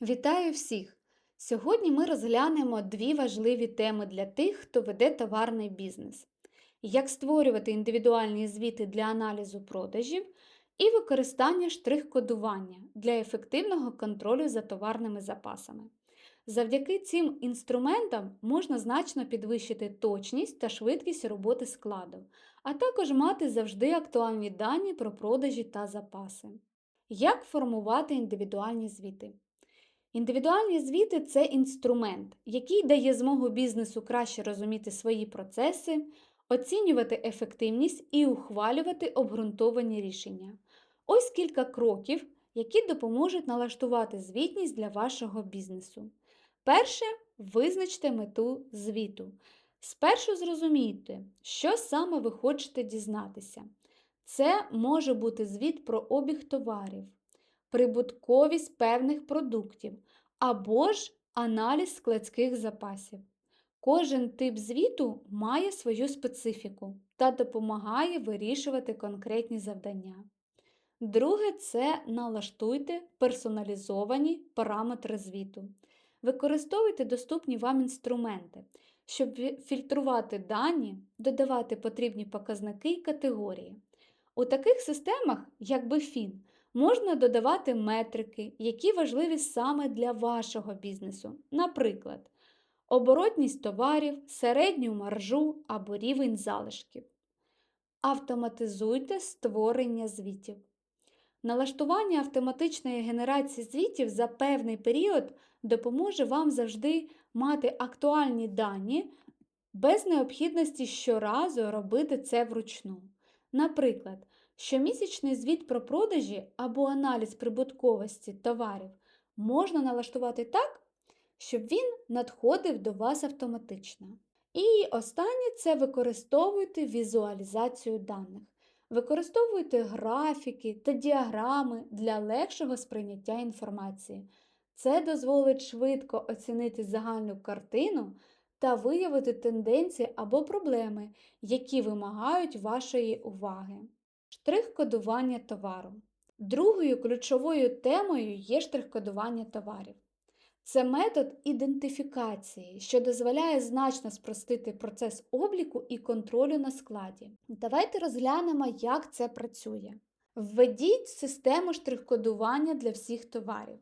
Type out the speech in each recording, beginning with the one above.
Вітаю всіх! Сьогодні ми розглянемо дві важливі теми для тих, хто веде товарний бізнес: як створювати індивідуальні звіти для аналізу продажів і використання штрих-кодування для ефективного контролю за товарними запасами. Завдяки цим інструментам можна значно підвищити точність та швидкість роботи складу, а також мати завжди актуальні дані про продажі та запаси. Як формувати індивідуальні звіти? Індивідуальні звіти це інструмент, який дає змогу бізнесу краще розуміти свої процеси, оцінювати ефективність і ухвалювати обґрунтовані рішення. Ось кілька кроків, які допоможуть налаштувати звітність для вашого бізнесу. Перше, визначте мету звіту. Спершу зрозумійте, що саме ви хочете дізнатися. Це може бути звіт про обіг товарів, прибутковість певних продуктів або ж аналіз складських запасів. Кожен тип звіту має свою специфіку та допомагає вирішувати конкретні завдання. Друге це налаштуйте персоналізовані параметри звіту. Використовуйте доступні вам інструменти, щоб фільтрувати дані, додавати потрібні показники і категорії. У таких системах, як BFIN, можна додавати метрики, які важливі саме для вашого бізнесу. Наприклад, оборотність товарів, середню маржу або рівень залишків. Автоматизуйте створення звітів. Налаштування автоматичної генерації звітів за певний період допоможе вам завжди мати актуальні дані без необхідності щоразу робити це вручну. Наприклад, щомісячний звіт про продажі або аналіз прибутковості товарів можна налаштувати так, щоб він надходив до вас автоматично. І останнє це використовуйте візуалізацію даних. Використовуйте графіки та діаграми для легшого сприйняття інформації. Це дозволить швидко оцінити загальну картину та виявити тенденції або проблеми, які вимагають вашої уваги. Штрих-кодування товару. Другою ключовою темою є штрих-кодування товарів. Це метод ідентифікації, що дозволяє значно спростити процес обліку і контролю на складі. Давайте розглянемо, як це працює. Введіть систему штрих-кодування для всіх товарів.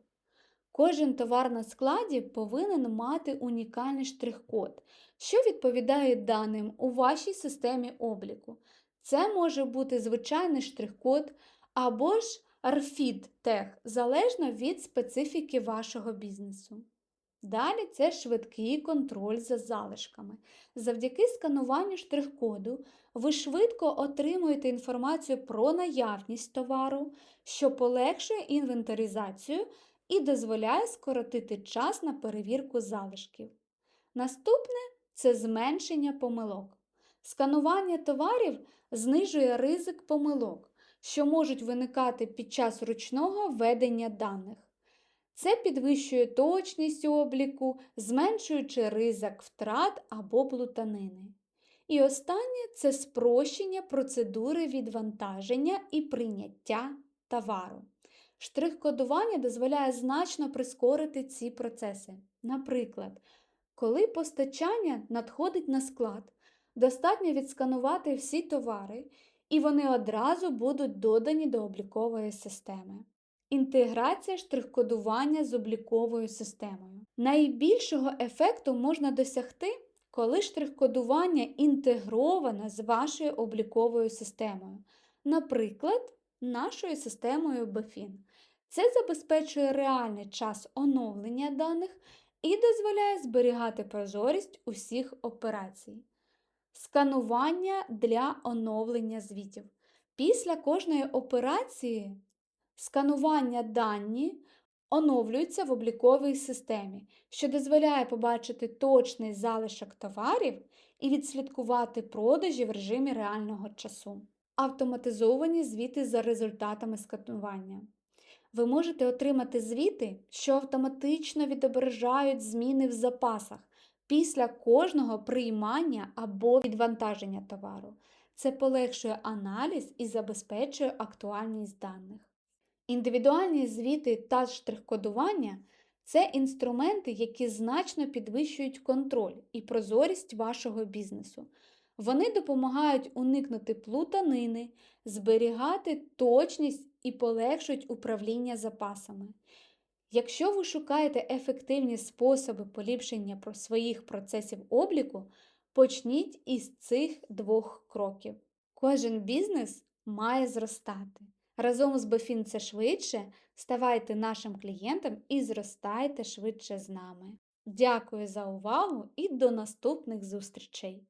Кожен товар на складі повинен мати унікальний штрих-код, що відповідає даним у вашій системі обліку. Це може бути звичайний штрих-код або ж RFID тег, залежно від специфіки вашого бізнесу. Далі це швидкий контроль за залишками. Завдяки скануванню штрих-коду ви швидко отримуєте інформацію про наявність товару, що полегшує інвентаризацію і дозволяє скоротити час на перевірку залишків. Наступне це зменшення помилок. Сканування товарів знижує ризик помилок, що можуть виникати під час ручного введення даних. Це підвищує точність обліку, зменшуючи ризик втрат або плутанини. І останнє це спрощення процедури відвантаження і прийняття товару. Штрих-кодування дозволяє значно прискорити ці процеси. Наприклад, коли постачання надходить на склад, достатньо відсканувати всі товари, і вони одразу будуть додані до облікової системи. Інтеграція штрих-кодування з обліковою системою. Найбільшого ефекту можна досягти, коли штрих-кодування інтегроване з вашою обліковою системою, наприклад, нашою системою BFIN. Це забезпечує реальний час оновлення даних і дозволяє зберігати прозорість усіх операцій. Сканування для оновлення звітів. Після кожної операції сканування дані оновлюються в обліковій системі, що дозволяє побачити точний залишок товарів і відслідкувати продажі в режимі реального часу. Автоматизовані звіти за результатами сканування. Ви можете отримати звіти, що автоматично відображають зміни в запасах після кожного приймання або відвантаження товару. Це полегшує аналіз і забезпечує актуальність даних. Індивідуальні звіти та штрих-кодування Це інструменти, які значно підвищують контроль і прозорість вашого бізнесу. Вони допомагають уникнути плутанини, зберігати точність і полегшують управління запасами. Якщо ви шукаєте ефективні способи поліпшення своїх процесів обліку, почніть із цих двох кроків. Кожен бізнес має зростати. Разом з Бефін це швидше, ставайте нашим клієнтом і зростайте швидше з нами. Дякую за увагу і до наступних зустрічей!